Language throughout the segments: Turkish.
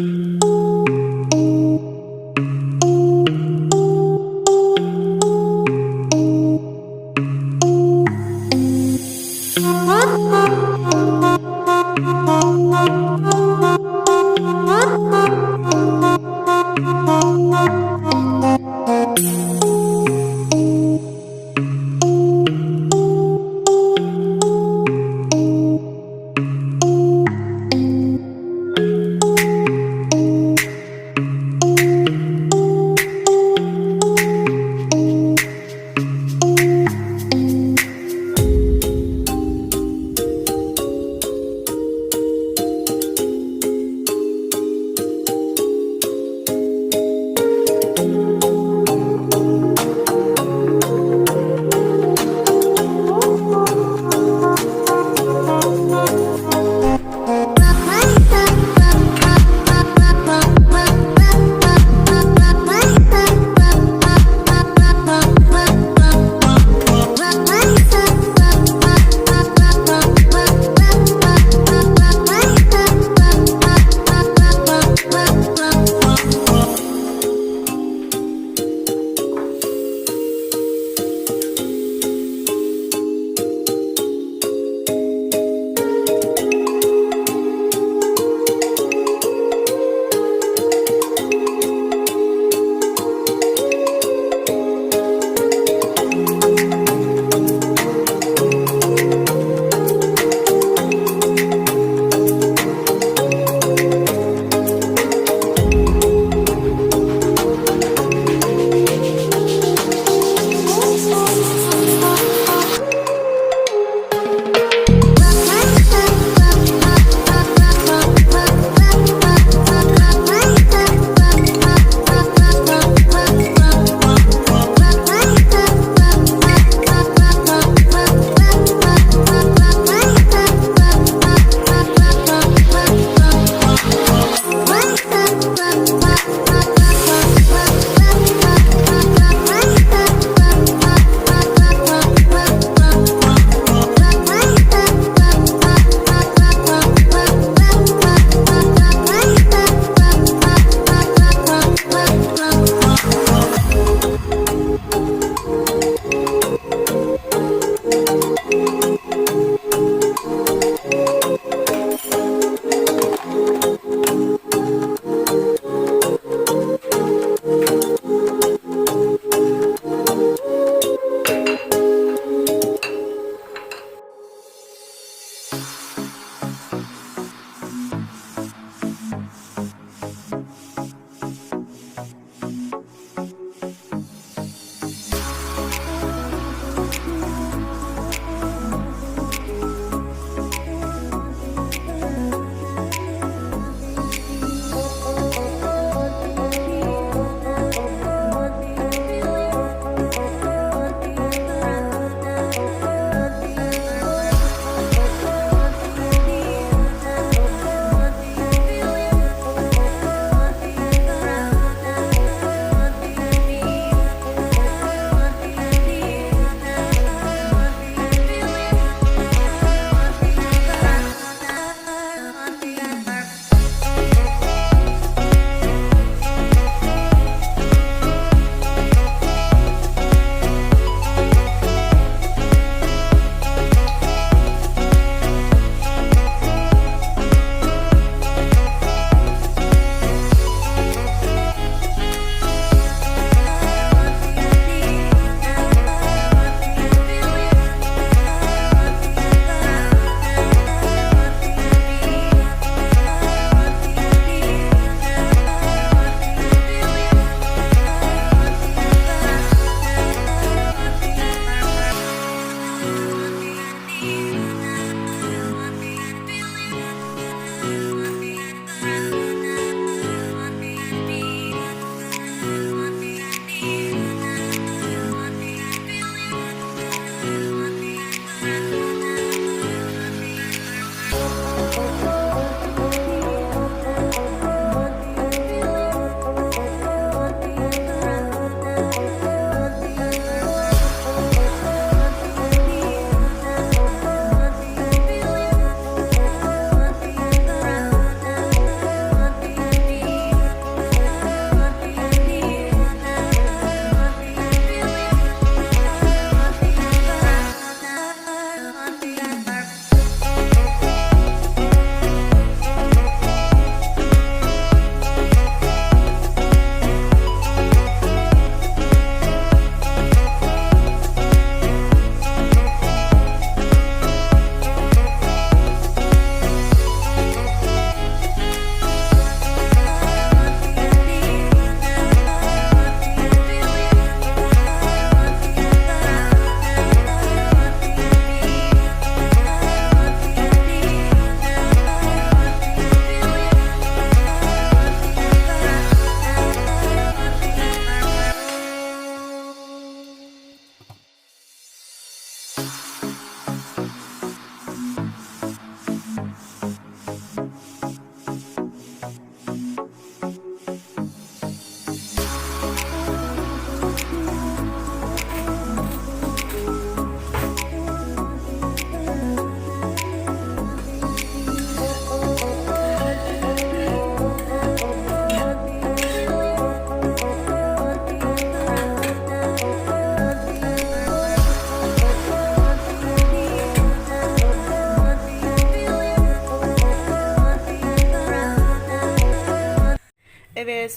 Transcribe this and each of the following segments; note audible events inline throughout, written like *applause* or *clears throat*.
Ooh.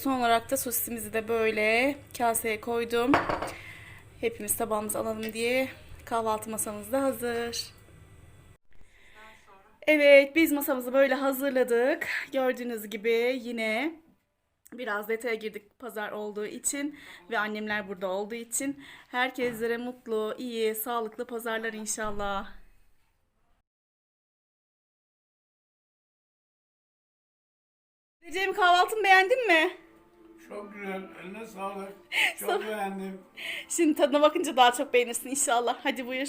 Son olarak da sosisimizi de böyle kaseye koydum. Hepimiz tabağımızı alalım diye kahvaltı masamız da hazır. Evet biz masamızı böyle hazırladık. Gördüğünüz gibi yine biraz detaya girdik pazar olduğu için ve annemler burada olduğu için. Herkeslere mutlu, iyi, sağlıklı pazarlar inşallah. Recep kahvaltını beğendin mi? Çok güzel. Eline sağlık. *laughs* Çok beğendim. Şimdi tadına bakınca daha çok beğenirsin inşallah. Hadi buyur.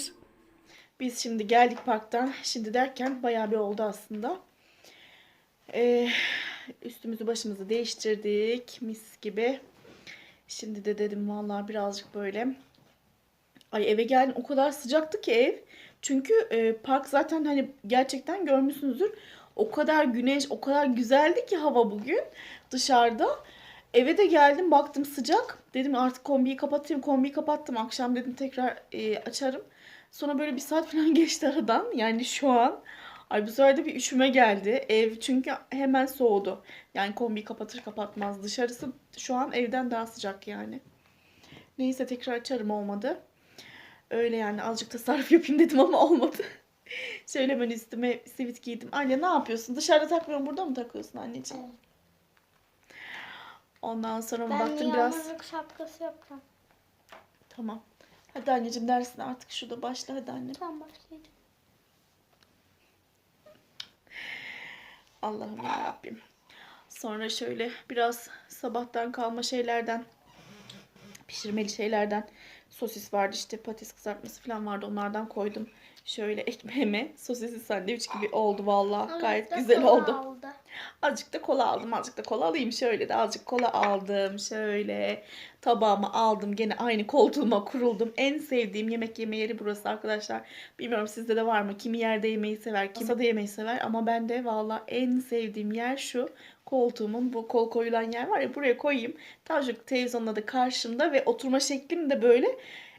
Biz şimdi geldik parktan. Şimdi derken bayağı bir oldu aslında. Ee, üstümüzü başımızı değiştirdik. Mis gibi. Şimdi de dedim vallahi birazcık böyle. Ay eve geldim o kadar sıcaktı ki ev. Çünkü e, park zaten hani gerçekten görmüşsünüzdür. O kadar güneş, o kadar güzeldi ki hava bugün dışarıda. Eve de geldim baktım sıcak. Dedim artık kombiyi kapatayım. Kombiyi kapattım. Akşam dedim tekrar e, açarım. Sonra böyle bir saat *laughs* falan geçti aradan. Yani şu an. Ay bu sefer de bir üşüme geldi. Ev çünkü hemen soğudu. Yani kombiyi kapatır kapatmaz. Dışarısı şu an evden daha sıcak yani. Neyse tekrar açarım olmadı. Öyle yani azıcık tasarruf *laughs* yapayım dedim ama olmadı. *laughs* Şöyle hemen üstüme sivit giydim. Anne ne yapıyorsun? Dışarıda takmıyorum burada mı takıyorsun anneciğim? Ondan sonra Ben baktım biraz. yağmurluk şapkası yapacağım. Tamam. Hadi anneciğim dersin artık şurada başla hadi anne. Tamam başlayacağım. Allah'ım ya Rabbim. Sonra şöyle biraz sabahtan kalma şeylerden pişirmeli şeylerden sosis vardı işte patates kızartması falan vardı onlardan koydum. Şöyle ekmeğime sosisli sandviç gibi oldu vallahi gayet güzel kola oldu. Azıcık da kola aldım. Azıcık da kola alayım. Şöyle de azıcık kola aldım. Şöyle tabağımı aldım. Gene aynı koltuğuma kuruldum. En sevdiğim yemek yeme yeri burası arkadaşlar. Bilmiyorum sizde de var mı? Kimi yerde yemeyi sever, kimi masada yemeyi sever. Ama ben de valla en sevdiğim yer şu. Koltuğumun bu kol koyulan yer var ya buraya koyayım. Şu televizyonla da karşımda ve oturma şeklim de böyle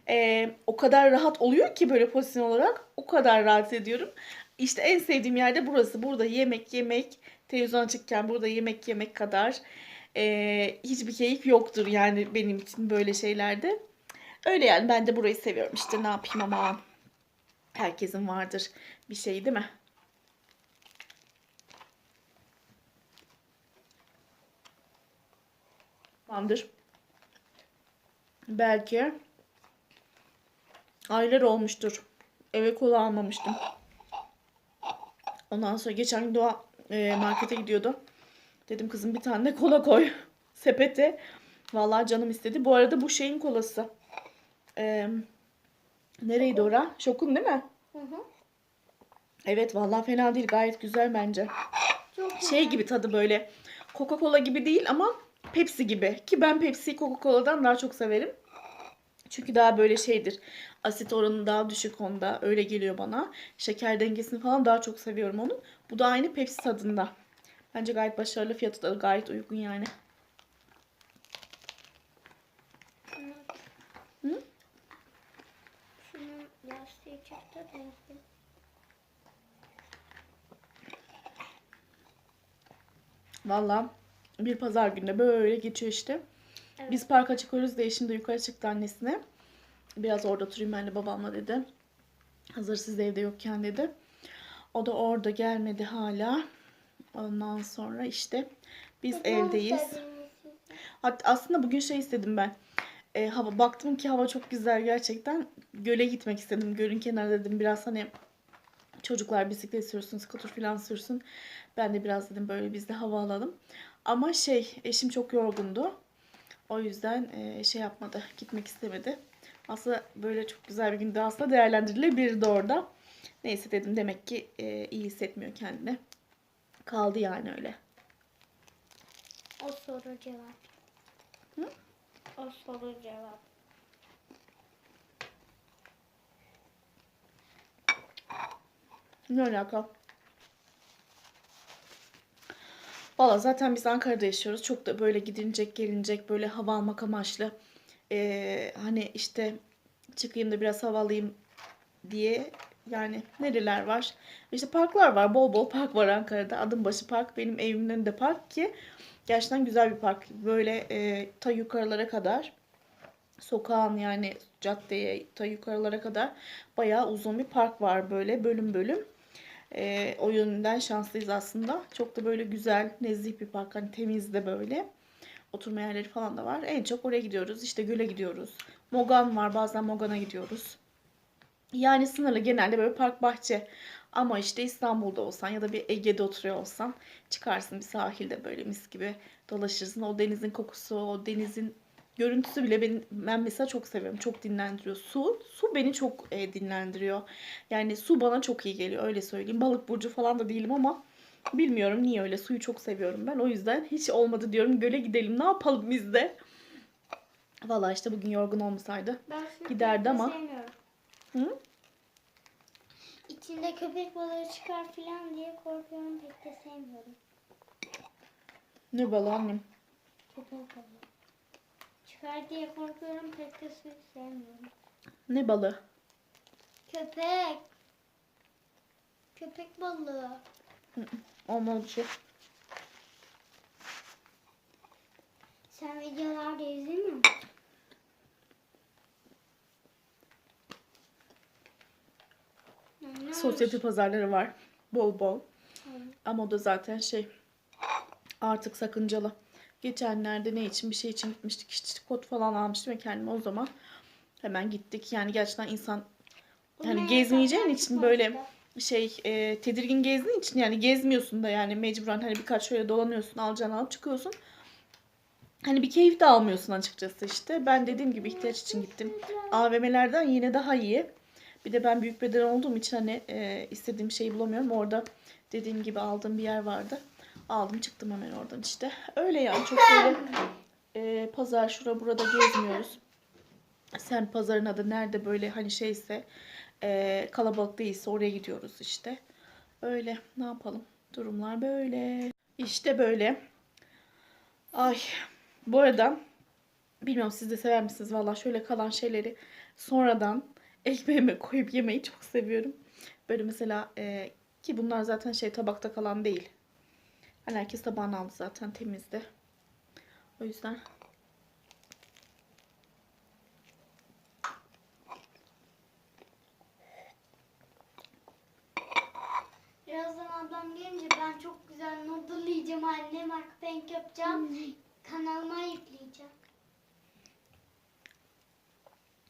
e, o kadar rahat oluyor ki böyle pozisyon olarak. O kadar rahat ediyorum. İşte en sevdiğim yerde burası. Burada yemek yemek, televizyon açıkken burada yemek yemek kadar e, hiçbir keyif yoktur yani benim için böyle şeylerde. Öyle yani ben de burayı seviyorum işte ne yapayım ama herkesin vardır bir şey değil mi? Tamamdır. Belki aylar olmuştur. Eve kola almamıştım. Ondan sonra geçen gün Doğa e, markete gidiyordu. Dedim kızım bir tane de kola koy *laughs* sepete. Vallahi canım istedi. Bu arada bu şeyin kolası. E, nereydi ora? Şokun değil mi? Hı hı. Evet vallahi fena değil. Gayet güzel bence. Çok Şey gibi tadı böyle. Coca-Cola gibi değil ama Pepsi gibi. Ki ben Pepsi'yi Coca-Cola'dan daha çok severim. Çünkü daha böyle şeydir. Asit oranı daha düşük onda. Öyle geliyor bana. Şeker dengesini falan daha çok seviyorum onun. Bu da aynı Pepsi tadında. Bence gayet başarılı. Fiyatı da gayet uygun yani. Hı? Şunun lastiği çıktı. Renkli. Valla bir pazar günde böyle geçiyor işte. Evet. Biz parka çıkıyoruz diye şimdi yukarı çıktı annesine. Biraz orada oturayım ben de babamla dedi. Hazır siz de evde yokken dedi. O da orada gelmedi hala. Ondan sonra işte biz evdeyiz. Hatta aslında bugün şey istedim ben. E, hava baktım ki hava çok güzel gerçekten. Göle gitmek istedim. Gölün kenarı dedim biraz hani çocuklar bisiklet sürsün, skuter falan sürsün. Ben de biraz dedim böyle biz de hava alalım. Ama şey eşim çok yorgundu. O yüzden e, şey yapmadı, gitmek istemedi. Aslında böyle çok güzel bir günde aslında değerlendirilebilirdi orada. Neyse dedim demek ki e, iyi hissetmiyor kendini. Kaldı yani öyle. O soru cevap. Hı? O soru cevap. Ne alaka? Valla zaten biz Ankara'da yaşıyoruz. Çok da böyle gidilecek gelinecek böyle hava almak amaçlı. Ee, hani işte çıkayım da biraz hava alayım diye Yani nereler var? İşte parklar var. Bol bol park var Ankara'da. Adımbaşı Park benim evimin önünde park ki gerçekten güzel bir park. Böyle e, ta yukarılara kadar sokağın yani caddeye ta yukarılara kadar bayağı uzun bir park var böyle bölüm bölüm. E, o yönden şanslıyız aslında. Çok da böyle güzel, nezih bir park. Hani temiz de böyle. Oturma yerleri falan da var. En çok oraya gidiyoruz. İşte göle gidiyoruz. Mogan var. Bazen Mogan'a gidiyoruz. Yani sınırlı genelde böyle park bahçe. Ama işte İstanbul'da olsan ya da bir Ege'de oturuyor olsan çıkarsın bir sahilde böyle mis gibi dolaşırsın. O denizin kokusu, o denizin görüntüsü bile beni, ben mesela çok seviyorum. Çok dinlendiriyor. Su, su beni çok e, dinlendiriyor. Yani su bana çok iyi geliyor öyle söyleyeyim. Balık burcu falan da değilim ama bilmiyorum niye öyle. Suyu çok seviyorum ben. O yüzden hiç olmadı diyorum göle gidelim ne yapalım biz de. Valla işte bugün yorgun olmasaydı Ben Giderdi ama. Hı? İçinde köpek balığı çıkar falan diye korkuyorum pek de sevmiyorum. ne balı annem. Köpek balığı. Çıkar diye korkuyorum pek de se- sevmiyorum. Ne balı? Köpek. Köpek balığı. Olmaz bir şey. Sen videolarda izlemiyor musun? Sosyete pazarları var. Bol bol. Ama o da zaten şey artık sakıncalı. Geçenlerde ne için bir şey için gitmiştik. İşte kot falan almıştım ve kendime o zaman hemen gittik. Yani gerçekten insan hani gezmeyeceğin için böyle şey e, tedirgin gezdiğin için yani gezmiyorsun da yani mecburen hani birkaç şöyle dolanıyorsun alacağını alıp çıkıyorsun. Hani bir keyif de almıyorsun açıkçası işte. Ben dediğim gibi ihtiyaç için gittim. AVM'lerden yine daha iyi. Bir de ben büyük beden olduğum için hani e, istediğim şeyi bulamıyorum. Orada dediğim gibi aldığım bir yer vardı. Aldım çıktım hemen oradan işte. Öyle yani çok böyle e, pazar şura burada gezmiyoruz. Sen pazarın adı nerede böyle hani şeyse e, kalabalık değilse oraya gidiyoruz işte. Öyle ne yapalım durumlar böyle. İşte böyle. Ay bu arada bilmiyorum siz de sever misiniz valla şöyle kalan şeyleri sonradan ekmeğime koyup yemeyi çok seviyorum. Böyle mesela e, ki bunlar zaten şey tabakta kalan değil. Hani herkes tabağını aldı zaten temizdi. O yüzden Birazdan ablam gelince ben çok güzel noodle yiyeceğim anne. Mukbang yapacağım. Kanalıma yükleyeceğim.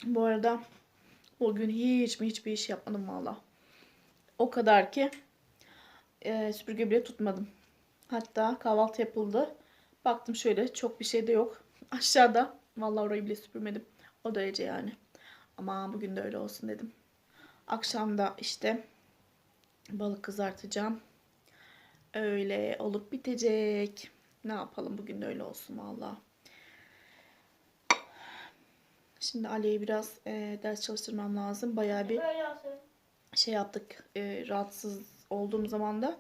Bu arada o gün hiç mi hiçbir iş yapmadım valla. O kadar ki e, süpürge bile tutmadım. Hatta kahvaltı yapıldı. Baktım şöyle çok bir şey de yok. *laughs* Aşağıda valla orayı bile süpürmedim. O derece yani. Ama bugün de öyle olsun dedim. Akşam da işte balık kızartacağım. Öyle olup bitecek. Ne yapalım bugün de öyle olsun valla. Şimdi Ali'ye biraz e, ders çalıştırmam lazım. Bayağı bir şey yaptık. e, rahatsız olduğum zaman da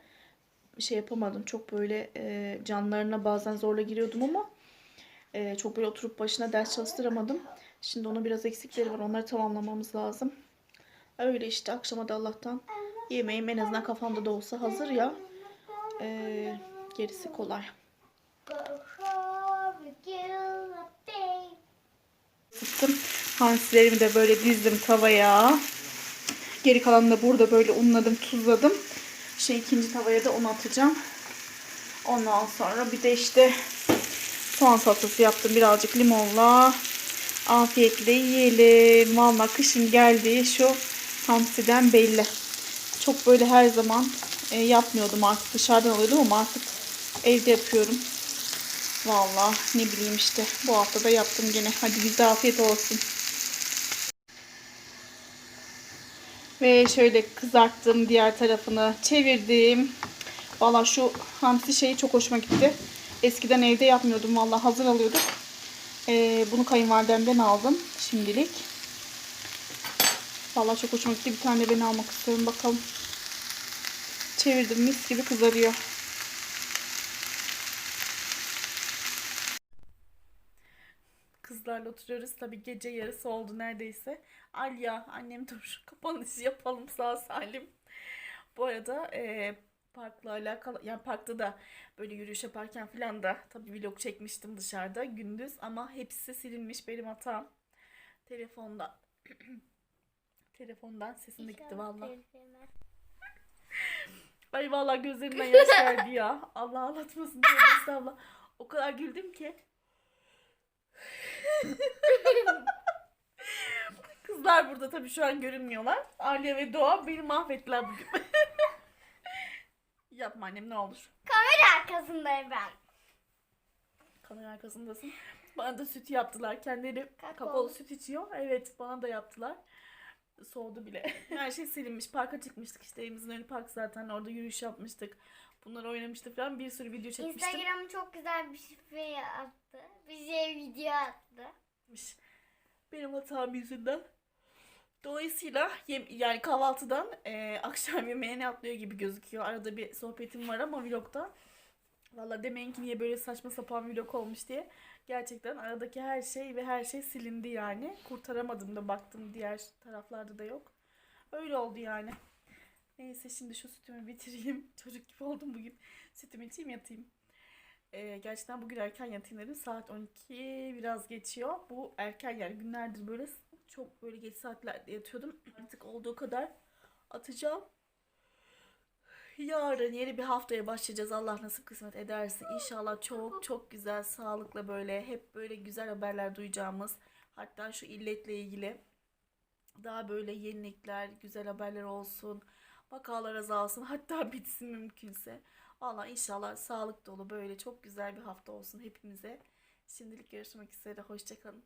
şey yapamadım. Çok böyle e, canlarına bazen zorla giriyordum ama e, çok böyle oturup başına ders çalıştıramadım. Şimdi onun biraz eksikleri var. Onları tamamlamamız lazım. Öyle işte akşama da Allah'tan yemeğim en azından kafamda da olsa hazır ya. E, gerisi kolay. Sıktım. Hamsilerimi de böyle dizdim tavaya. Geri kalanını da burada böyle unladım, tuzladım. Şey ikinci tavaya da un atacağım. Ondan sonra bir de işte soğan salatası yaptım birazcık limonla. Afiyetle yiyelim. Vallahi kışın geldiği şu hamsiden belli. Çok böyle her zaman e, yapmıyordum artık dışarıdan alıyordum ama artık evde yapıyorum. Vallahi ne bileyim işte bu hafta da yaptım gene. Hadi bize afiyet olsun. Ve şöyle kızarttım diğer tarafını çevirdim. Vallahi şu hamsi şeyi çok hoşuma gitti. Eskiden evde yapmıyordum vallahi hazır alıyorduk. Ee, bunu kayınvalidemden aldım şimdilik. Vallahi çok hoşuma gitti. Bir tane ben almak istiyorum bakalım. Çevirdim mis gibi kızarıyor. Kızlarla oturuyoruz. Tabii gece yarısı oldu neredeyse. Alya annem dur kapanışı yapalım sağ salim. Bu arada e, parkla alakalı yani parkta da böyle yürüyüş yaparken falan da tabii vlog çekmiştim dışarıda gündüz ama hepsi silinmiş benim hatam. Telefonda *clears throat* telefondan sesim de gitti valla. Ay vallahi gözlerimden yaş geldi ya. Allah ağlatmasın tövbe *laughs* estağfurullah. O kadar güldüm ki. Kızlar burada tabii şu an görünmüyorlar. Aliye ve Doğa beni mahvettiler bugün. *laughs* Yapma annem ne olur. Arkasındayım ben. Kamera arkasındasın. Bana da süt yaptılar. Kendileri kakaolu süt içiyor. Evet bana da yaptılar. Soğudu bile. *laughs* Her şey silinmiş. Parka çıkmıştık işte. Evimizin önü park zaten. Orada yürüyüş yapmıştık. Bunlar oynamıştık falan. Bir sürü video çekmiştim. Instagram çok güzel bir şifre attı. Bir şey video attı. Benim hatam yüzünden. Dolayısıyla yem- yani kahvaltıdan e, akşam yemeğine atlıyor gibi gözüküyor. Arada bir sohbetim var ama vlogda. Valla demeyin ki niye böyle saçma sapan vlog olmuş diye. Gerçekten aradaki her şey ve her şey silindi yani. Kurtaramadım da baktım diğer taraflarda da yok. Öyle oldu yani. Neyse şimdi şu sütümü bitireyim. *laughs* Çocuk gibi oldum bugün. Sütümü içeyim yatayım. Ee, gerçekten bugün erken yatayım dedim. Saat 12 biraz geçiyor. Bu erken yani günlerdir böyle çok böyle geç saatlerde yatıyordum. Artık olduğu kadar atacağım. Yarın yeni bir haftaya başlayacağız. Allah nasip kısmet ederse. İnşallah çok çok güzel, sağlıkla böyle hep böyle güzel haberler duyacağımız. Hatta şu illetle ilgili daha böyle yenilikler, güzel haberler olsun. Vakalar azalsın. *laughs* Hatta bitsin mümkünse. Valla inşallah sağlık dolu böyle çok güzel bir hafta olsun hepimize. Şimdilik görüşmek üzere. Hoşçakalın.